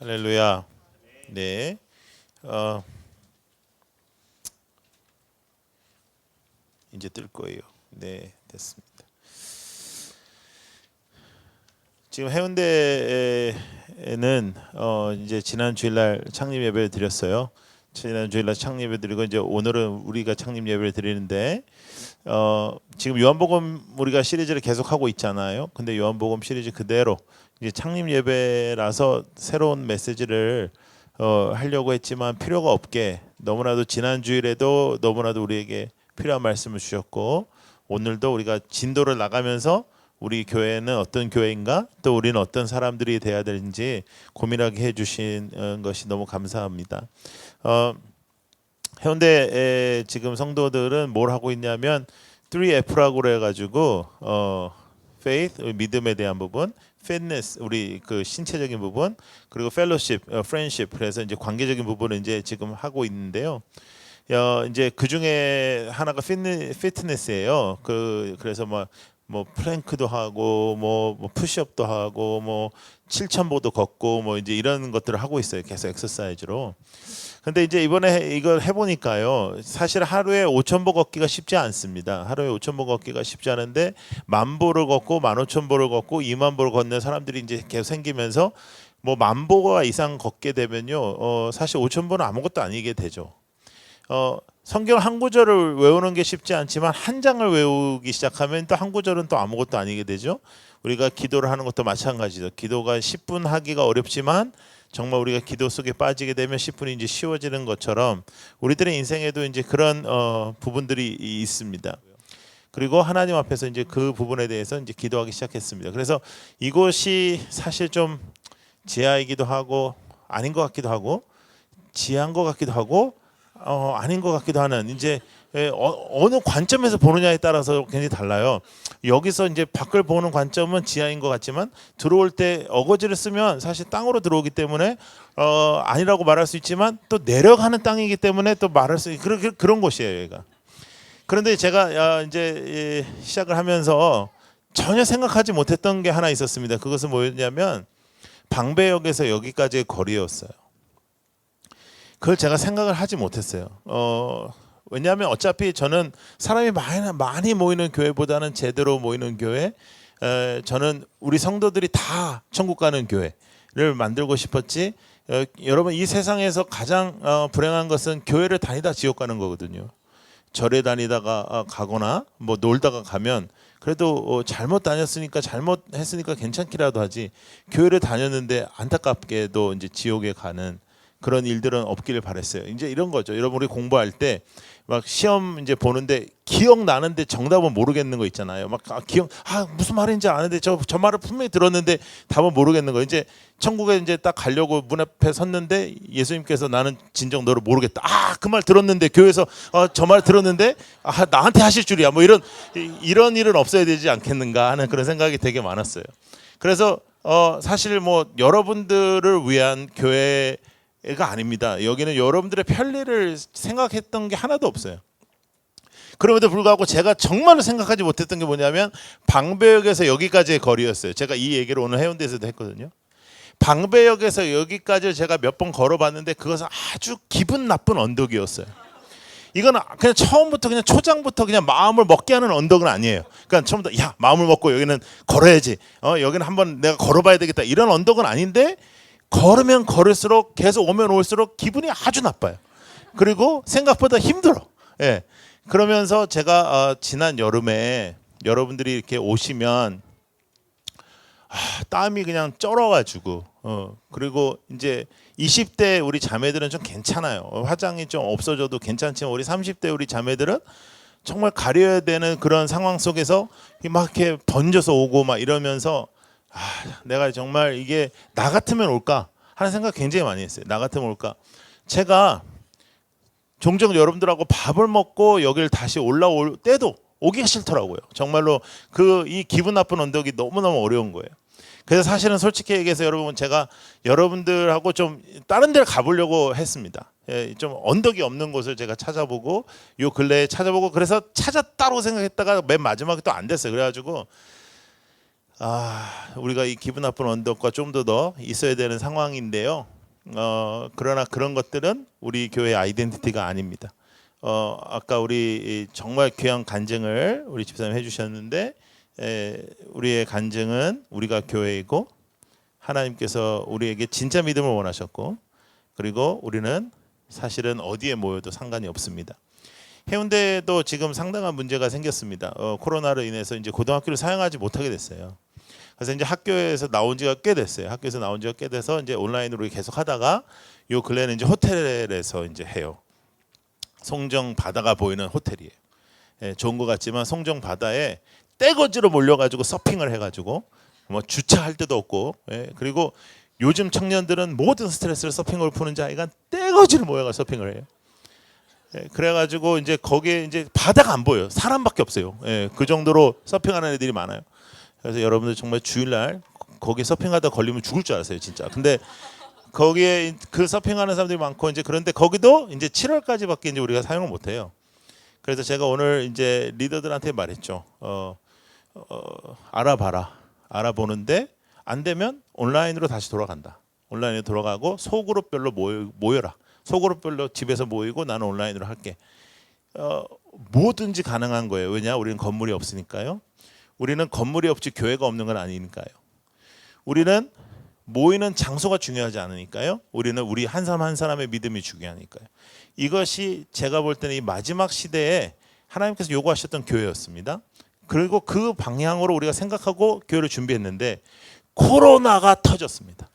할렐루야. 네. 어, 이제 뜰 거예요. 네, 됐습니다. 지금 해운대에는 어, 이제 지난 주일날 창립 예배를 드렸어요. 지난 주일날 창립 예배 드리고 이제 오늘은 우리가 창립 예배를 드리는데 어, 지금 요한복음 우리가 시리즈를 계속 하고 있잖아요. 근데 요한복음 시리즈 그대로 이제 창립 예배라서 새로운 메시지를 어, 하려고 했지만 필요가 없게 너무나도 지난 주일에도 너무나도 우리에게 필요한 말씀을 주셨고 오늘도 우리가 진도를 나가면서 우리 교회는 어떤 교회인가 또 우리는 어떤 사람들이 돼야 되는지 고민하게 해주신 어, 것이 너무 감사합니다. 어, 해운대에 지금 성도들은 뭘 하고 있냐면 3F라고 그래가지고 어, faith 믿음에 대한 부분, fitness 우리 그 신체적인 부분, 그리고 fellowship, 어, friendship 그래서 이제 관계적인 부분을 이제 지금 하고 있는데요. 어, 이제 그 중에 하나가 피트, 피트니스예요. 그 그래서 뭐, 뭐 플랭크도 하고 뭐, 뭐 푸시업도 하고 뭐 7,000보도 걷고 뭐 이제 이런 것들을 하고 있어요. 계속 엑서사이즈로. 근데 이제 이번에 이걸 해보니까요. 사실 하루에 5천 보 걷기가 쉽지 않습니다. 하루에 5천 보 걷기가 쉽지 않은데 만 보를 걷고 만 오천 보를 걷고 2만 보를 걷는 사람들이 이제 계속 생기면서 뭐 만 보가 이상 걷게 되면요. 어, 사실 5천 보는 아무것도 아니게 되죠. 어, 성경 한 구절을 외우는 게 쉽지 않지만 한 장을 외우기 시작하면 또 한 구절은 또 아무것도 아니게 되죠. 우리가 기도를 하는 것도 마찬가지죠. 기도가 10분 하기가 어렵지만 정말 우리가 기도 속에 빠지게 되면 10분이 이제 쉬워지는 것처럼 우리들의 인생에도 이제 그런 어, 부분들이 이- 있습니다. 그리고 하나님 앞에서 이제 그 부분에 대해서 이제 기도하기 시작했습니다. 그래서 이곳이 사실 좀 지하이기도 하고 아닌 것 같기도 하고 지하인 것 같기도 하고 어, 아닌 것 같기도 하는 이제 예, 어, 느 관점에서 보느냐에 따라서 굉장히 달라요. 여기서 이제 밖을 보는 관점은 지하인 것 같지만 들어올 때 어거지를 쓰면 사실 땅으로 들어오기 때문에 어, 아니라고 말할 수 있지만 또 내려가는 땅이기 때문에 또 말할 수 그런 그런 곳이에요, 여기가. 그런데 제가 아, 이제 예, 시작을 하면서 전혀 생각하지 못했던 게 하나 있었습니다. 그것은 뭐였냐면 방배역에서 여기까지의 거리였어요. 그걸 제가 생각을 하지 못했어요. 어, 왜냐하면 어차피 저는 사람이 많이 많이 모이는 교회보다는 제대로 모이는 교회, 에, 저는 우리 성도들이 다 천국 가는 교회를 만들고 싶었지. 어, 여러분 이 세상에서 가장 어, 불행한 것은 교회를 다니다 지옥 가는 거거든요. 절에 다니다가 아, 가거나 뭐 놀다가 가면 그래도 어, 잘못 다녔으니까 잘못했으니까 괜찮기라도 하지 교회를 다녔는데 안타깝게도 이제 지옥에 가는 그런 일들은 없기를 바랬어요. 이제 이런 거죠. 여러분 우리 공부할 때 막 시험 이제 보는데 기억 나는데 정답은 모르겠는 거 있잖아요. 막 아, 기억 아 무슨 말인지 아는데 저 저 말을 분명히 들었는데 답은 모르겠는 거. 이제 천국에 이제 딱 가려고 문 앞에 섰는데 예수님께서 나는 진정 너를 모르겠다. 아 그 말 들었는데 교회에서 어, 저말 들었는데 아 나한테 하실 줄이야. 뭐 이런 이- 이런 일은 없어야 되지 않겠는가 하는 그런 생각이 되게 많았어요. 그래서 어 사실 뭐 여러분들을 위한 교회 가 아닙니다. 여기는 여러분들의 편리를 생각했던 게 하나도 없어요. 그럼에도 불구하고 제가 정말로 생각하지 못했던 게 뭐냐면 방배역에서 여기까지의 거리였어요. 제가 이 얘기를 오늘 해운대에서도 했거든요. 방배역에서 여기까지를 제가 몇 번 걸어봤는데 그것은 아주 기분 나쁜 언덕이었어요. 이건 그냥 처음부터 그냥 초장부터 그냥 마음을 먹게 하는 언덕은 아니에요. 그러니까 처음부터 야 마음을 먹고 여기는 걸어야지. 어 여기는 한번 내가 걸어봐야 되겠다. 이런 언덕은 아닌데 걸으면 걸을수록 계속 오면 올수록 기분이 아주 나빠요. 그리고 생각보다 힘들어. 예. 그러면서 제가 어, 지난 여름에 여러분들이 이렇게 오시면 아, 땀이 그냥 쩔어가지고 어 그리고 이제 20대 우리 자매들은 좀 괜찮아요. 어, 화장이 좀 없어져도 괜찮지만 우리 30대 우리 자매들은 정말 가려야 되는 그런 상황 속에서 막 이렇게 번져서 오고 막 이러면서 아, 내가 정말 이게 나 같으면 올까 하는 생각 굉장히 많이 했어요. 나 같으면 올까. 제가 종종 여러분들하고 밥을 먹고 여기를 다시 올라올 때도 오기가 싫더라고요. 정말로 그 이 기분 나쁜 언덕이 너무너무 어려운 거예요. 그래서 사실은 솔직히 얘기해서 여러분 제가 여러분들하고 좀 다른 데를 가보려고 했습니다. 예, 좀 언덕이 없는 곳을 제가 찾아보고 요 근래에 찾아보고 그래서 찾았다고 생각했다가 맨 마지막에 또 안 됐어요. 그래가지고 아, 우리가 이 기분 나쁜 언덕과 좀 더 더 있어야 되는 상황인데요. 어, 그러나 그런 것들은 우리 교회 아이덴티티가 아닙니다. 어, 아까 우리 이 정말 귀한 간증을 우리 집사님 해주셨는데 에, 우리의 간증은 우리가 교회이고 하나님께서 우리에게 진짜 믿음을 원하셨고 그리고 우리는 사실은 어디에 모여도 상관이 없습니다. 해운대도 지금 상당한 문제가 생겼습니다. 어, 코로나로 인해서 이제 고등학교를 사용하지 못하게 됐어요. 그래서 이제 학교에서 나온 지가 꽤 됐어요. 학교에서 나온 지가 꽤 돼서 이제 온라인으로 계속 하다가 요 근래는 이제 호텔에서 이제 해요. 송정 바다가 보이는 호텔이에요. 예, 좋은 것 같지만 송정 바다에 떼거지로 몰려가지고 서핑을 해가지고 뭐 주차할 데도 없고 예, 그리고 요즘 청년들은 모든 스트레스를 서핑으로 푸는 자이가 떼거지로 모여가 서핑을 해요. 예, 그래가지고 이제 거기에 이제 바다가 안 보여요. 사람밖에 없어요. 예, 그 정도로 서핑하는 애들이 많아요. 그래서 여러분들 정말 주일날 거기 서핑하다 걸리면 죽을 줄 알았어요, 진짜. 근데 거기에 그 서핑하는 사람들이 많고 이제 그런데 거기도 이제 7월까지밖에 이제 우리가 사용을 못 해요. 그래서 제가 오늘 이제 리더들한테 말했죠. 어, 어, 알아봐라. 알아보는데 안 되면 온라인으로 다시 돌아간다. 온라인으로 돌아가고 소그룹별로 모여, 모여 라. 소그룹별로 집에서 모이고 나는 온라인으로 할게. 어, 뭐든지 가능한 거예요. 왜냐? 우리는 건물이 없으니까요. 우리는 건물이 없지 교회가 없는 건 아니니까요. 우리는 모이는 장소가 중요하지 않으니까요. 우리는 우리 한 사람 한 사람의 믿음이 중요하니까요. 이것이 제가 볼 때는 이 마지막 시대에 하나님께서 요구하셨던 교회였습니다. 그리고 그 방향으로 우리가 생각하고 교회를 준비했는데 코로나가 터졌습니다.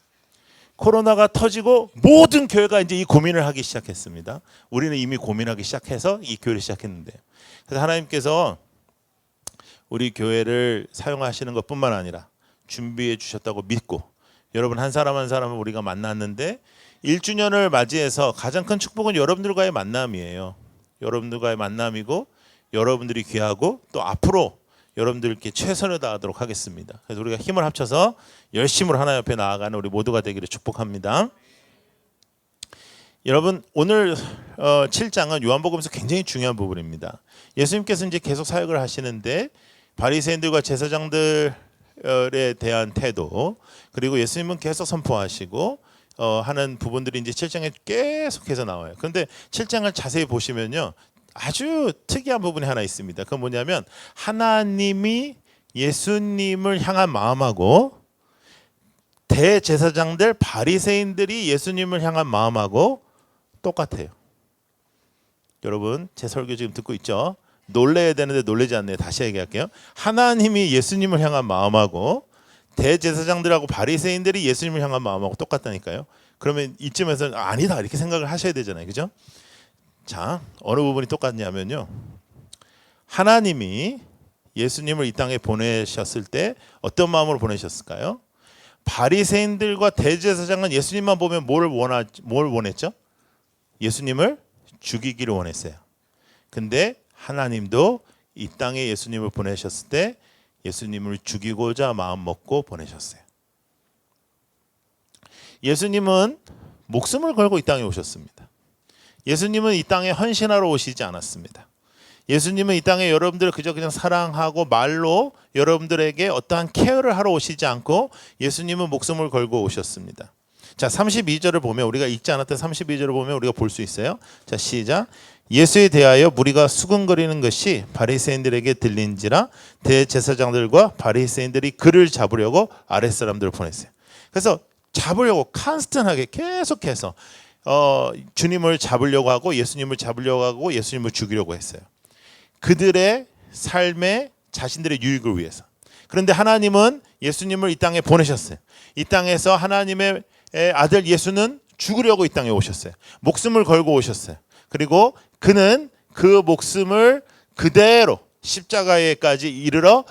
코로나가 터지고 모든 교회가 이제 이 고민을 하기 시작했습니다. 우리는 이미 고민하기 시작해서 이 교회를 시작했는데 그래서 하나님께서 우리 교회를 사용하시는 것뿐만 아니라 준비해 주셨다고 믿고 여러분 한 사람 한 사람을 우리가 만났는데 1주년을 맞이해서 가장 큰 축복은 여러분들과의 만남이에요. 여러분들과의 만남이고 여러분들이 귀하고 또 앞으로 여러분들께 최선을 다하도록 하겠습니다. 그래서 우리가 힘을 합쳐서 열심으로 하나 옆에 나아가는 우리 모두가 되기를 축복합니다. 여러분 오늘 어, 7장은 요한복음에서 굉장히 중요한 부분입니다. 예수님께서 이제 계속 사역을 하시는데 바리새인들과 제사장들에 대한 태도 그리고 예수님은 계속 선포하시고 어, 하는 부분들이 이제 7장에 계속해서 나와요. 그런데 7장을 자세히 보시면요. 아주 특이한 부분이 하나 있습니다. 그건 뭐냐면 하나님이 예수님을 향한 마음하고 대제사장들 바리새인들이 예수님을 향한 마음하고 똑같아요. 여러분 제 설교 지금 듣고 있죠? 놀래야 되는데 놀래지 않네요. 다시 얘기할게요. 하나님이 예수님을 향한 마음하고 대제사장들하고 바리새인들이 예수님을 향한 마음하고 똑같다니까요. 그러면 이쯤에서 아니다 이렇게 생각을 하셔야 되잖아요. 그죠? 자, 어느 부분이 똑같냐면요. 하나님이 예수님을 이 땅에 보내셨을 때 어떤 마음으로 보내셨을까요? 바리새인들과 대제사장은 예수님만 보면 뭘 원하 뭘 원했죠? 예수님을 죽이기를 원했어요. 근데 하나님도 이 땅에 예수님을 보내셨을 때 예수님을 죽이고자 마음 먹고 보내셨어요. 예수님은 목숨을 걸고 이 땅에 오셨습니다. 예수님은 이 땅에 헌신하러 오시지 않았습니다. 예수님은 이 땅에 여러분들을 그저 그냥 사랑하고 말로 여러분들에게 어떠한 케어를 하러 오시지 않고 예수님은 목숨을 걸고 오셨습니다. 자, 32절을 보면 우리가 읽지 않았던 32절을 보면 우리가 볼 수 있어요. 자, 시작. 예수에 대하여 무리가 수근거리는 것이 바리새인들에게 들린지라 대제사장들과 바리새인들이 그를 잡으려고 아랫사람들을 보냈어요. 그래서 잡으려고 컨스턴하게 계속해서 어, 주님을 잡으려고 하고 예수님을 잡으려고 하고 예수님을 죽이려고 했어요. 그들의 삶에 자신들의 유익을 위해서. 그런데 하나님은 예수님을 이 땅에 보내셨어요. 이 땅에서 하나님의 아들 예수는 죽으려고 이 땅에 오셨어요. 목숨을 걸고 오셨어요. 그리고 그는 그 목숨을 그대로 십자가에까지 이르러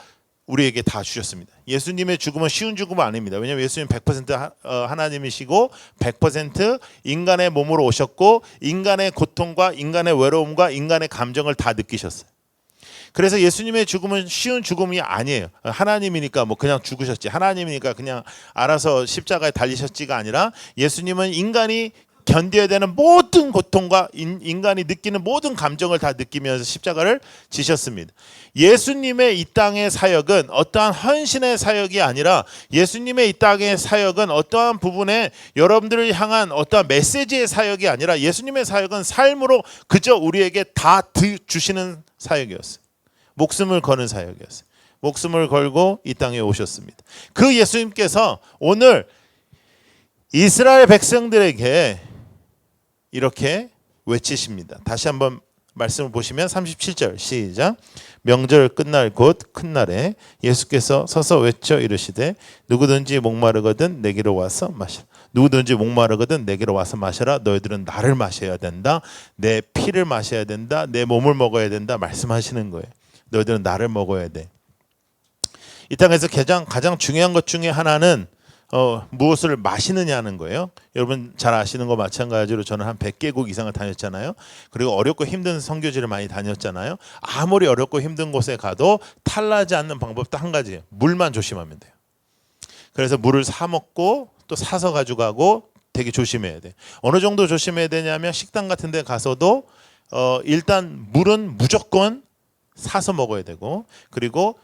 우리에게 다 주셨습니다. 예수님의 죽음은 쉬운 죽음은 아닙니다. 왜냐하면 예수님 100% 하나님이시고 100% 인간의 몸으로 오셨고 인간의 고통과 인간의 외로움과 인간의 감정을 다 느끼셨어요. 그래서 예수님의 죽음은 쉬운 죽음이 아니에요. 하나님이니까 뭐 그냥 죽으셨지. 하나님이니까 그냥 알아서 십자가에 달리셨지가 아니라 예수님은 인간이 견뎌야 되는 모든 고통과 인, 인간이 느끼는 모든 감정을 다 느끼면서 십자가를 지셨습니다. 예수님의 이 땅의 사역은 어떠한 헌신의 사역이 아니라 예수님의 이 땅의 사역은 어떠한 부분에 여러분들을 향한 어떠한 메시지의 사역이 아니라 예수님의 사역은 삶으로 그저 우리에게 다 드- 주시는 사역이었어요. 목숨을 거는 사역이었어요. 목숨을 걸고 이 땅에 오셨습니다. 그 예수님께서 오늘 이스라엘 백성들에게 이렇게 외치십니다. 다시 한번 말씀을 보시면 37절 시작. 명절 끝날 곧 큰 날에 예수께서 서서 외쳐 이르시되 누구든지 목마르거든 내게로 와서 마시라. 누구든지 목마르거든 내게로 와서 마셔라. 너희들은 나를 마셔야 된다. 내 피를 마셔야 된다. 내 몸을 먹어야 된다. 말씀하시는 거예요. 너희들은 나를 먹어야 돼. 이 땅에서 가장 가장 중요한 것 중에 하나는 어, 무엇을 마시느냐는 거예요. 여러분 잘 아시는 거 마찬가지로 저는 한 100개국 이상을 다녔잖아요. 그리고 어렵고 힘든 선교지를 많이 다녔잖아요. 아무리 어렵고 힘든 곳에 가도 탈나지 않는 방법 딱한 가지예요. 물만 조심하면 돼요. 그래서 물을 사 먹고 또 사서 가져가고 되게 조심해야 돼. 어느 정도 조심해야 되냐면 식당 같은 데 가서도 어, 일단 물은 무조건 사서 먹어야 되고 그리고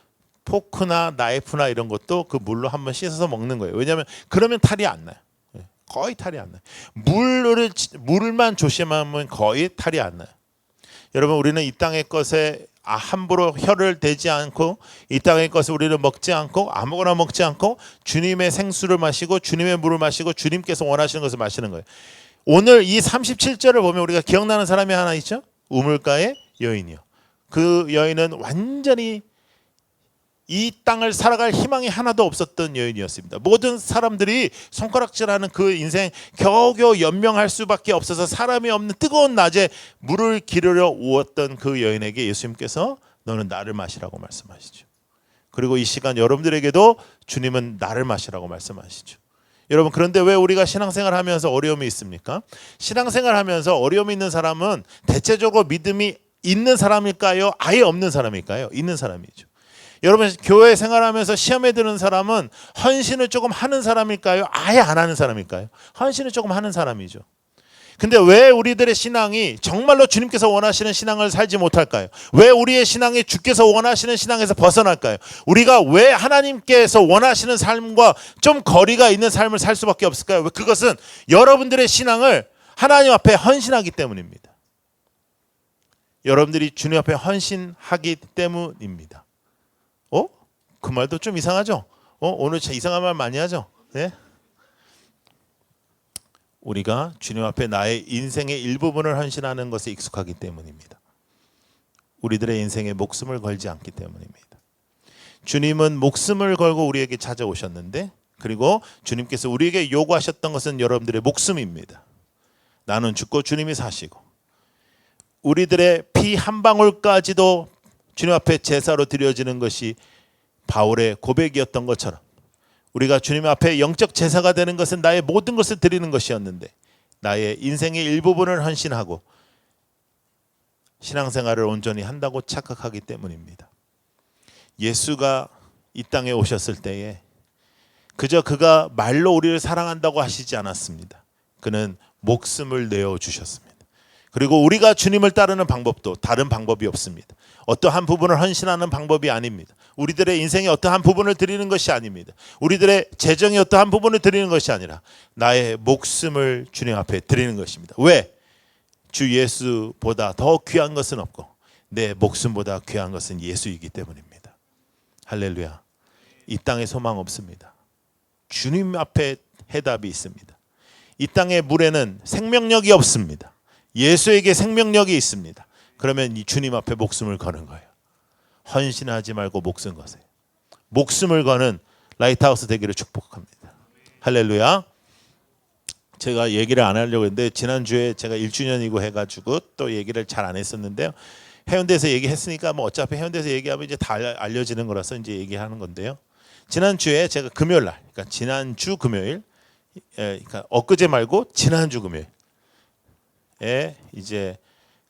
포크나 나이프나 이런 것도 그 물로 한번 씻어서 먹는 거예요. 왜냐하면 그러면 탈이 안 나요. 예, 거의 탈이 안 나요. 물을 물만 조심하면 거의 탈이 안 나요. 여러분 우리는 이 땅의 것에 아, 함부로 혀를 대지 않고 이 땅의 것을 우리는 먹지 않고 아무거나 먹지 않고 주님의 생수를 마시고 주님의 물을 마시고 주님께서 원하시는 것을 마시는 거예요. 오늘 이 37절을 보면 우리가 기억나는 사람이 하나 있죠? 우물가의 여인이요. 그 여인은 완전히 이 땅을 살아갈 희망이 하나도 없었던 여인이었습니다. 모든 사람들이 손가락질하는 그 인생 겨우겨우 연명할 수밖에 없어서 사람이 없는 뜨거운 낮에 물을 기르러 오었던 그 여인에게 예수님께서 너는 나를 마시라고 말씀하시죠. 그리고 이 시간 여러분들에게도 주님은 나를 마시라고 말씀하시죠. 여러분 그런데 왜 우리가 신앙생활 하면서 어려움이 있습니까? 신앙생활 하면서 어려움이 있는 사람은 대체적으로 믿음이 있는 사람일까요? 아예 없는 사람일까요? 있는 사람이죠. 여러분 교회 생활하면서 시험에 드는 사람은 헌신을 조금 하는 사람일까요? 아예 안 하는 사람일까요? 헌신을 조금 하는 사람이죠. 근데 왜 우리들의 신앙이 정말로 주님께서 원하시는 신앙을 살지 못할까요? 왜 우리의 신앙이 주께서 원하시는 신앙에서 벗어날까요? 우리가 왜 하나님께서 원하시는 삶과 좀 거리가 있는 삶을 살 수밖에 없을까요? 왜 그것은 여러분들의 신앙을 하나님 앞에 헌신하기 때문입니다. 여러분들이 주님 앞에 헌신하기 때문입니다. 어? 그 말도 좀 이상하죠? 어? 오늘 참 이상한 말 많이 하죠? 네? 우리가 주님 앞에 나의 인생의 일부분을 헌신하는 것에 익숙하기 때문입니다. 우리들의 인생에 목숨을 걸지 않기 때문입니다. 주님은 목숨을 걸고 우리에게 찾아오셨는데 그리고 주님께서 우리에게 요구하셨던 것은 여러분들의 목숨입니다. 나는 죽고 주님이 사시고 우리들의 피 한 방울까지도 주님 앞에 제사로 드려지는 것이 바울의 고백이었던 것처럼 우리가 주님 앞에 영적 제사가 되는 것은 나의 모든 것을 드리는 것이었는데 나의 인생의 일부분을 헌신하고 신앙생활을 온전히 한다고 착각하기 때문입니다. 예수가 이 땅에 오셨을 때에 그저 그가 말로 우리를 사랑한다고 하시지 않았습니다. 그는 목숨을 내어 주셨습니다. 그리고 우리가 주님을 따르는 방법도 다른 방법이 없습니다. 어떠한 부분을 헌신하는 방법이 아닙니다. 우리들의 인생의 어떠한 부분을 드리는 것이 아닙니다. 우리들의 재정의 어떠한 부분을 드리는 것이 아니라 나의 목숨을 주님 앞에 드리는 것입니다. 왜? 주 예수보다 더 귀한 것은 없고 내 목숨보다 귀한 것은 예수이기 때문입니다. 할렐루야. 이 땅에 소망 없습니다. 주님 앞에 해답이 있습니다. 이 땅의 물에는 생명력이 없습니다. 예수에게 생명력이 있습니다. 그러면 이 주님 앞에 목숨을 거는 거예요. 헌신하지 말고 목숨 거세요. 목숨을 거는 라이트하우스 되기를 축복합니다. 할렐루야. 제가 얘기를 안 하려고 했는데 지난주에 제가 1주년이고 해가지고 또 얘기를 잘 안 했었는데요. 해운대에서 얘기했으니까 뭐 어차피 해운대에서 얘기하면 이제 다 알려지는 거라서 이제 얘기하는 건데요. 지난주에 제가 금요일 날, 그러니까 지난주 금요일, 예, 그러니까 엊그제 말고 지난주 금요일 에 이제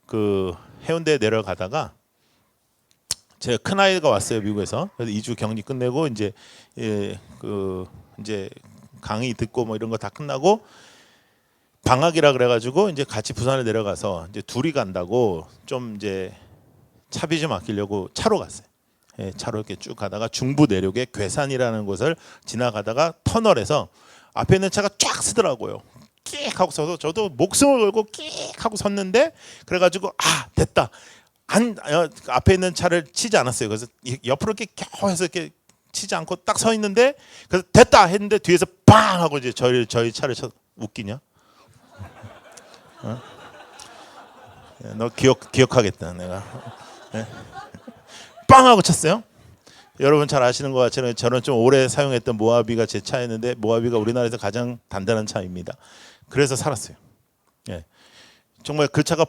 그 해운대 내려가다가 제가 큰 아이가 왔어요 미국에서 그래서 2주 격리 끝내고 이제 예, 그 이제 강의 듣고 뭐 이런 거 다 끝나고 방학이라 그래가지고 이제 같이 부산에 내려가서 이제 둘이 간다고 좀 이제 차비 좀 아끼려고 차로 갔어요. 예, 차로 이렇게 쭉 가다가 중부 내륙의 괴산이라는 곳을 지나가다가 터널에서 앞에 있는 차가 쫙 쓰더라고요. 끽 하고 서서 저도 목숨을 걸고 끽 하고 섰는데 그래가지고 아 됐다. 안 어, 앞에 있는 차를 치지 않았어요. 그래서 이- 옆으로 이렇게 겨우 해서 이렇게 치지 않고 딱 서 있는데 그래서 됐다 했는데 뒤에서 빵 하고 이제 저희 저희 차를 쳐 웃기냐? 어? 야, 너 기억 기억하겠다 내가. 예. 빵 하고 쳤어요. 여러분 잘 아시는 것 같지만 저는 좀 오래 사용했던 모하비가 제 차였는데 모하비가 우리나라에서 가장 단단한 차입니다. 그래서 살았어요. 예. 정말 그 차가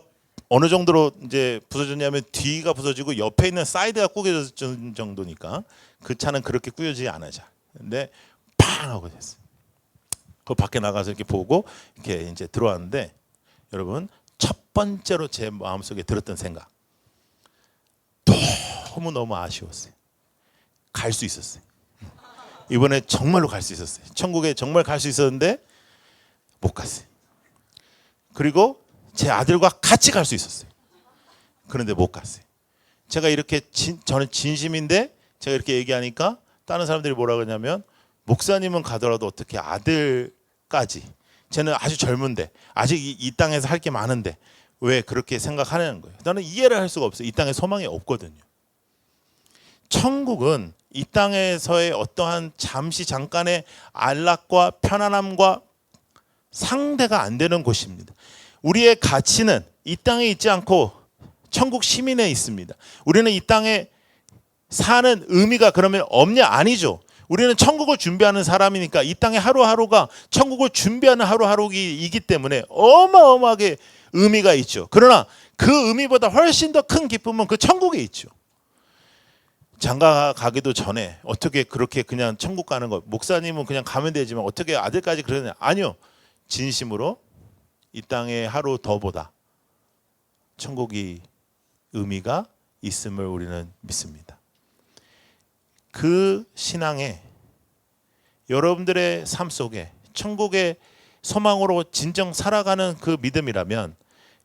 어느 정도로 이제 부서졌냐면 뒤가 부서지고 옆에 있는 사이드가 구겨졌던 정도니까 그 차는 그렇게 구겨지지 않아져. 근데 팡 하고 됐어요. 그 밖에 나가서 이렇게 보고 이렇게 이제 들어왔는데 여러분 첫 번째로 제 마음속에 들었던 생각 너무 너무 아쉬웠어요. 갈 수 있었어요. 이번에 정말로 갈 수 있었어요. 천국에 정말 갈 수 있었는데 못 갔어요. 그리고 제 아들과 같이 갈 수 있었어요. 그런데 못 갔어요. 제가 이렇게 진, 저는 진심인데 제가 이렇게 얘기하니까 다른 사람들이 뭐라 그러냐면 목사님은 가더라도 어떻게 아들까지 쟤는 아주 젊은데 아직 이, 이 땅에서 할 게 많은데 왜 그렇게 생각하는 거예요? 나는 이해를 할 수가 없어요. 이 땅에 소망이 없거든요. 천국은 이 땅에서의 어떠한 잠시 잠깐의 안락과 편안함과 상대가 안 되는 곳입니다. 우리의 가치는 이 땅에 있지 않고 천국 시민에 있습니다. 우리는 이 땅에 사는 의미가 그러면 없냐 아니죠. 우리는 천국을 준비하는 사람이니까 이 땅의 하루하루가 천국을 준비하는 하루하루이기 때문에 어마어마하게 의미가 있죠. 그러나 그 의미보다 훨씬 더 큰 기쁨은 그 천국에 있죠. 장가 가기도 전에 어떻게 그렇게 그냥 천국 가는 거 목사님은 그냥 가면 되지만 어떻게 아들까지 그러냐 아니요 진심으로 이 땅의 하루 더 보다 천국이 의미가 있음을 우리는 믿습니다. 그 신앙에 여러분들의 삶 속에 천국의 소망으로 진정 살아가는 그 믿음이라면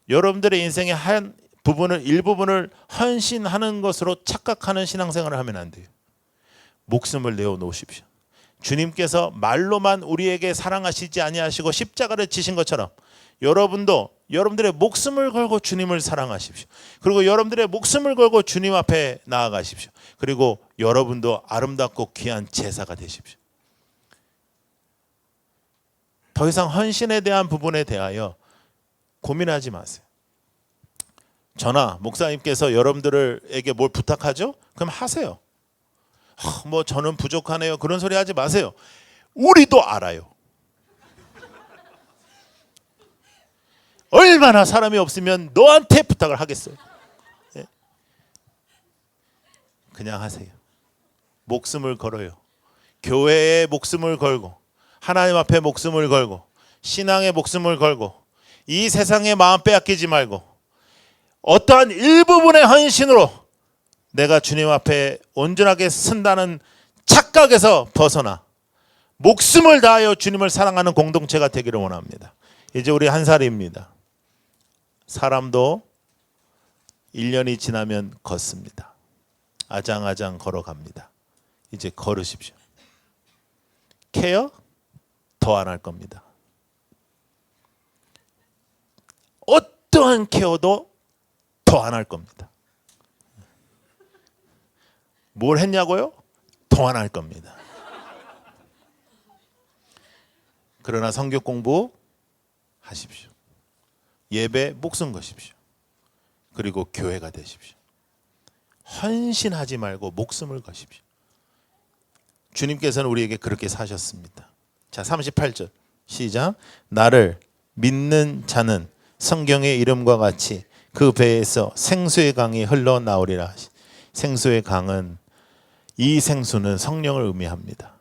여러분들의 인생의 한 부분을 일부분을 헌신하는 것으로 착각하는 신앙생활을 하면 안 돼요. 목숨을 내어 놓으십시오. 주님께서 말로만 우리에게 사랑하시지 아니하시고 십자가를 지신 것처럼 여러분도 여러분들의 목숨을 걸고 주님을 사랑하십시오. 그리고 여러분들의 목숨을 걸고 주님 앞에 나아가십시오. 그리고 여러분도 아름답고 귀한 제사가 되십시오. 더 이상 헌신에 대한 부분에 대하여 고민하지 마세요. 저나 목사님께서 여러분들에게 뭘 부탁하죠? 그럼 하세요. 아, 뭐 저는 부족하네요. 그런 소리 하지 마세요. 우리도 알아요. 얼마나 사람이 없으면 너한테 부탁을 하겠어요. 예? 그냥 하세요. 목숨을 걸어요. 교회에 목숨을 걸고 하나님 앞에 목숨을 걸고 신앙에 목숨을 걸고 이 세상에 마음 빼앗기지 말고 어떠한 일부분의 헌신으로 내가 주님 앞에 온전하게 쓴다는 착각에서 벗어나 목숨을 다하여 주님을 사랑하는 공동체가 되기를 원합니다. 이제 우리 한 살입니다. 사람도 1년이 지나면 걷습니다. 아장아장 걸어갑니다. 이제 걸으십시오. 케어 더 안 할 겁니다. 어떠한 케어도 더 안 할 겁니다. 뭘 했냐고요? 더안할 겁니다. 그러나 성경 공부 하십시오. 예배 목숨 거십시오. 그리고 교회가 되십시오. 헌신하지 말고 목숨을 거십시오. 주님께서는 우리에게 그렇게 사셨습니다. 자, 38절. 시작. 나를 믿는 자는 성경의 이름과 같이 그 배에서 생수의 강이 흘러나오리라. 생수의 강은 이 생수는 성령을 의미합니다.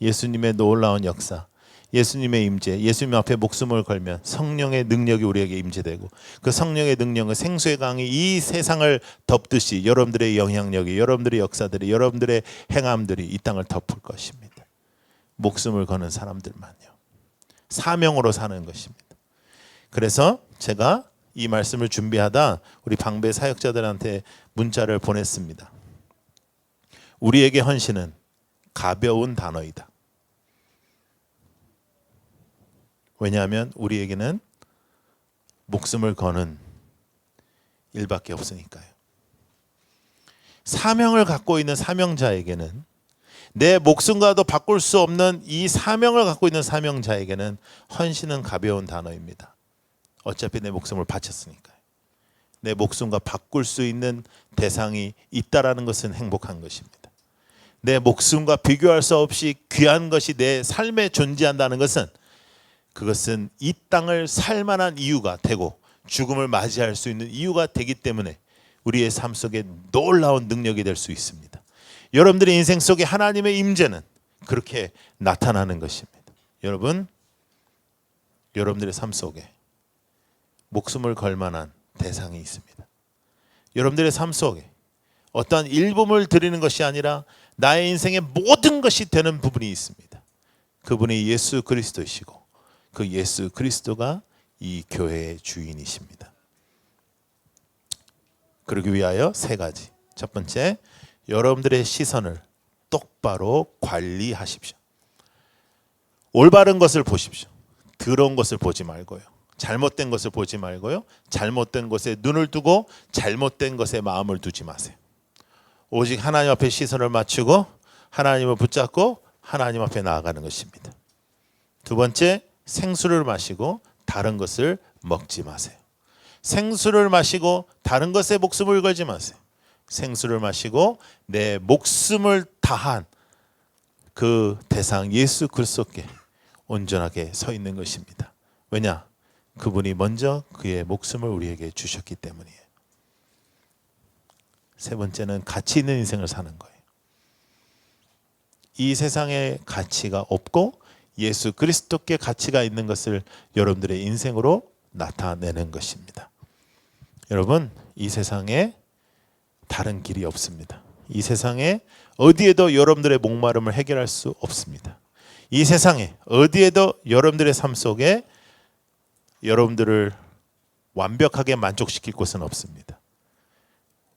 예수님의 놀라운 역사, 예수님의 임재, 예수님 앞에 목숨을 걸면 성령의 능력이 우리에게 임재되고 그 성령의 능력은 생수의 강이 이 세상을 덮듯이 여러분들의 영향력이, 여러분들의 역사들이, 여러분들의 행함들이 이 땅을 덮을 것입니다. 목숨을 거는 사람들만요. 사명으로 사는 것입니다. 그래서 제가 이 말씀을 준비하다 우리 방배 사역자들한테 문자를 보냈습니다. 우리에게 헌신은 가벼운 단어이다. 왜냐하면 우리에게는 목숨을 거는 일밖에 없으니까요. 사명을 갖고 있는 사명자에게는 내 목숨과도 바꿀 수 없는 이 사명을 갖고 있는 사명자에게는 헌신은 가벼운 단어입니다. 어차피 내 목숨을 바쳤으니까요. 내 목숨과 바꿀 수 있는 대상이 있다라는 것은 행복한 것입니다. 내 목숨과 비교할 수 없이 귀한 것이 내 삶에 존재한다는 것은 그것은 이 땅을 살 만한 이유가 되고 죽음을 맞이할 수 있는 이유가 되기 때문에 우리의 삶 속에 놀라운 능력이 될 수 있습니다. 여러분들의 인생 속에 하나님의 임재는 그렇게 나타나는 것입니다. 여러분, 여러분들의 삶 속에 목숨을 걸 만한 대상이 있습니다. 여러분들의 삶 속에 어떠한 일부을 드리는 것이 아니라 나의 인생의 모든 것이 되는 부분이 있습니다. 그분이 예수 그리스도이시고 그 예수 그리스도가 이 교회의 주인이십니다. 그러기 위하여 세 가지. 첫 번째, 여러분들의 시선을 똑바로 관리하십시오. 올바른 것을 보십시오. 더러운 것을 보지 말고요. 잘못된 것을 보지 말고요. 잘못된 것에 눈을 두고 잘못된 것에 마음을 두지 마세요. 오직 하나님 앞에 시선을 맞추고 하나님을 붙잡고 하나님 앞에 나아가는 것입니다. 두 번째, 생수를 마시고 다른 것을 먹지 마세요. 생수를 마시고 다른 것에 목숨을 걸지 마세요. 생수를 마시고 내 목숨을 다한 그 대상 예수 그리스도께 온전하게 서 있는 것입니다. 왜냐? 그분이 먼저 그의 목숨을 우리에게 주셨기 때문이에요. 세 번째는 가치 있는 인생을 사는 거예요. 이 세상에 가치가 없고 예수 그리스도께 가치가 있는 것을 여러분들의 인생으로 나타내는 것입니다. 여러분, 이 세상에 다른 길이 없습니다. 이 세상에 어디에도 여러분들의 목마름을 해결할 수 없습니다. 이 세상에 어디에도 여러분들의 삶 속에 여러분들을 완벽하게 만족시킬 곳은 없습니다.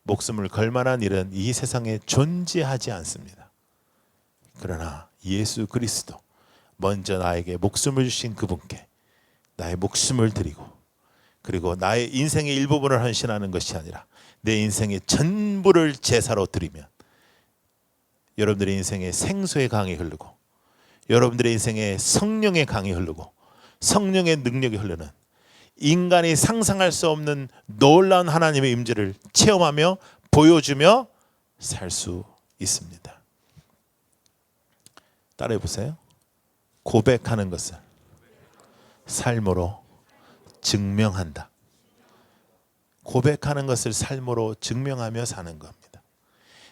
목숨을 걸 만한 일은 이 세상에 존재하지 않습니다. 그러나 예수 그리스도 먼저 나에게 목숨을 주신 그분께 나의 목숨을 드리고 그리고 나의 인생의 일부분을 헌신하는 것이 아니라 내 인생의 전부를 제사로 드리면 여러분들의 인생에 생수의 강이 흐르고 여러분들의 인생에 성령의 강이 흐르고 성령의 능력이 흐르는 인간이 상상할 수 없는 놀라운 하나님의 임재를 체험하며 보여주며 살 수 있습니다. 따라해 보세요. 고백하는 것을 삶으로 증명한다. 고백하는 것을 삶으로 증명하며 사는 겁니다.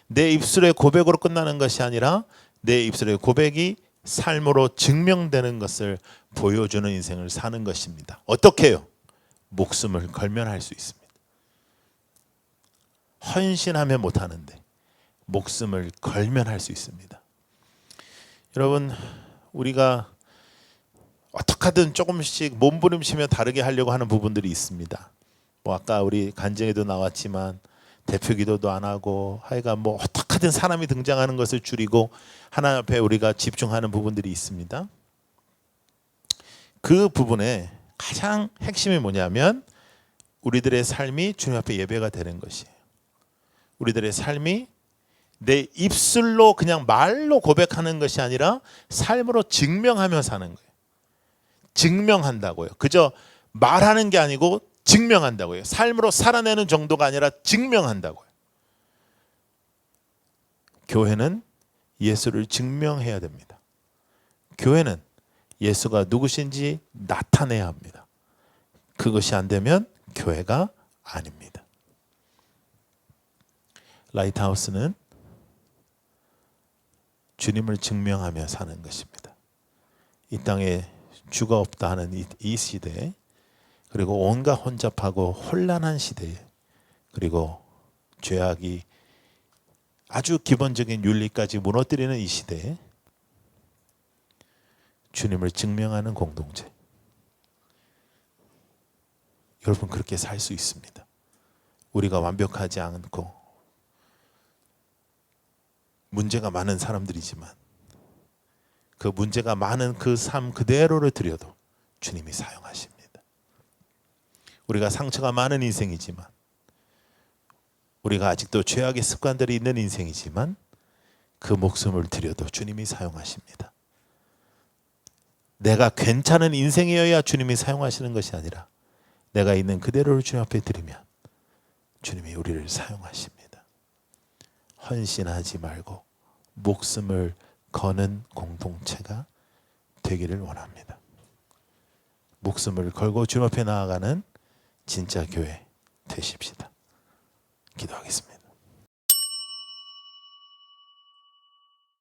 내 입술의 고백으로 끝나는 것이 아니라 내 입술의 고백이 삶으로 증명되는 것을 보여주는 인생을 사는 것입니다. 어떻게 요? 목숨을 걸면 할 수 있습니다. 헌신하면 못하는데 목숨을 걸면 할 수 있습니다. 여러분 우리가 어떻게든 조금씩 몸부림치며 다르게 하려고 하는 부분들이 있습니다. 뭐 아까 우리 간증에도 나왔지만 대표 기도도 안 하고 하여간 뭐 어떻게든 사람이 등장하는 것을 줄이고 하나님 앞에 우리가 집중하는 부분들이 있습니다. 그 부분에 가장 핵심이 뭐냐면 우리들의 삶이 주님 앞에 예배가 되는 것이에요. 우리들의 삶이 내 입술로 그냥 말로 고백하는 것이 아니라 삶으로 증명하며 사는 거예요. 증명한다고요. 그저 말하는 게 아니고 증명한다고요. 삶으로 살아내는 정도가 아니라 증명한다고요. 교회는 예수를 증명해야 됩니다. 교회는 예수가 누구신지 나타내야 합니다. 그것이 안 되면 교회가 아닙니다. 라이트하우스는 주님을 증명하며 사는 것입니다. 이 땅에 주가 없다 하는 이, 이 시대에 그리고 온갖 혼잡하고 혼란한 시대에 그리고 죄악이 아주 기본적인 윤리까지 무너뜨리는 이 시대에 주님을 증명하는 공동체 여러분 그렇게 살 수 있습니다. 우리가 완벽하지 않고 문제가 많은 사람들이지만 그 문제가 많은 그 삶 그대로를 드려도 주님이 사용하십니다. 우리가 상처가 많은 인생이지만 우리가 아직도 죄악의 습관들이 있는 인생이지만 그 목숨을 드려도 주님이 사용하십니다. 내가 괜찮은 인생이어야 주님이 사용하시는 것이 아니라 내가 있는 그대로를 주님 앞에 드리면 주님이 우리를 사용하십니다. 헌신하지 말고 목숨을 거는 공동체가 되기를 원합니다. 목숨을 걸고 주님 앞에 나아가는 진짜 교회 되십시다. 기도하겠습니다.